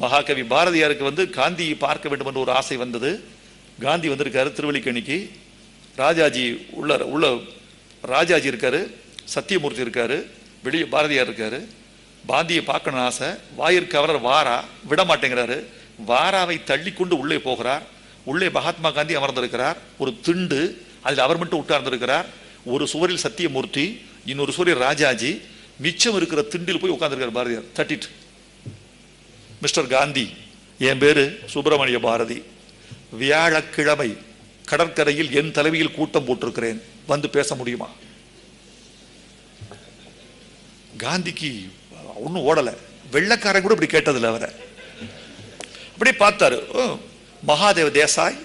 மகாகவி பாரதியாருக்கு வந்து காந்தியை பார்க்க வேண்டும் என்ற ஒரு ஆசை வந்தது. காந்தி வந்திருக்காரு திருவள்ளிக்கணிக்கு ராஜாஜி உள்ள உள்ள ராஜாஜி இருக்காரு சத்தியமூர்த்தி இருக்காரு வெளியே பாரதியார் இருக்காரு. பாந்தியை பார்க்கணும் ஆசை. வாயிற்கு வாரா விட மாட்டேங்கிறாரு. வாராவை தள்ளி கொண்டு உள்ளே போகிறார். உள்ளே மகாத்மா காந்தி அமர்ந்திருக்கிறார். ஒரு திண்டு அதில் அவர் மட்டும் உட்கார்ந்திருக்கிறார். ஒரு சுவரில் சத்தியமூர்த்தி இன்னொரு சுவரில் ராஜாஜி. மிச்சம் இருக்கிற திண்டில் போய் உட்கார்ந்துருக்கார் பாரதியார். தட்டிட்டு மிஸ்டர் காந்தி என் பேரு சுப்பிரமணிய பாரதி. வியாழக்கிழமை கடற்கரையில் என் தலைவியில் கூட்டம் போட்டிருக்கிறேன். வந்து பேச முடியுமா? காந்திக்கு ஒன்றும் ஓடலை. வெள்ளக்காரன் கூட இப்படி கேட்டதில்ல அவரை. அப்படியே பார்த்தாரு. ஓ, மகாதேவ தேசாய்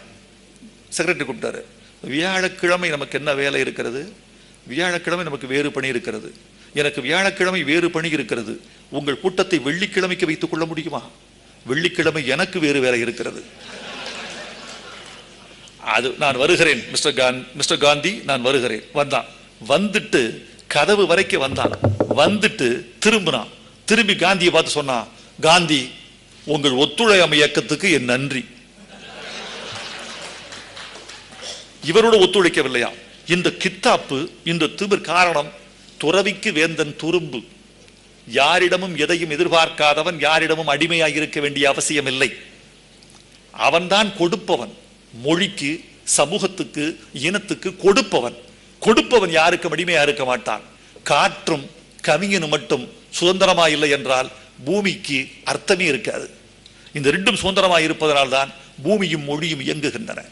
செக்ரட்டரி கூப்பிட்டாரு. வியாழக்கிழமை நமக்கு என்ன வேலை இருக்கிறது? வியாழக்கிழமை நமக்கு வேறு பணி இருக்கிறது. எனக்கு வியாழக்கிழமை வேறு பணி இருக்கிறது. உங்கள் கூட்டத்தை வெள்ளிக்கிழமைக்கு வைத்துக் கொள்ள முடியுமா? வெள்ளிக்கிழமை எனக்கு வேறு வேலை இருக்கிறது. அது நான் வருகிறேன் மிஸ்டர் கான் மிஸ்டர் காந்தி நான் வருகிறேன். வந்தான். வந்துட்டு கதவு வரைக்கும் வந்தான். வந்துட்டு திரும்பினான். திரும்பி காந்தியை பார்த்து சொன்னான் காந்தி உங்கள் ஒத்துழையாமை இயக்கத்துக்கு என் நன்றி. இவரோட ஒத்துழைக்கவில்லையா? இந்த கித்தாப்பு இந்த திமிர் காரணம் துறவிக்கு வேந்தன் துரும்பு. யாரிடமும் எதையும் எதிர்பார்க்காதவன் யாரிடமும் அடிமையாக இருக்க வேண்டிய அவசியம் இல்லை அவன்தான் கொடுப்பவன். மொழிக்கு சமூகத்துக்கு இனத்துக்கு கொடுப்பவன். கொடுப்பவன் யாருக்கும் அடிமையா இருக்க மாட்டான். காற்றும் கவிஞனும் மட்டும் சுதந்திரமா இல்லை என்றால் பூமிக்கு அர்த்தமே இருக்காது. இந்த ரெண்டும் சுதந்திரமா இருப்பதனால்தான் பூமியும் மொழியும் இயங்குகின்றன.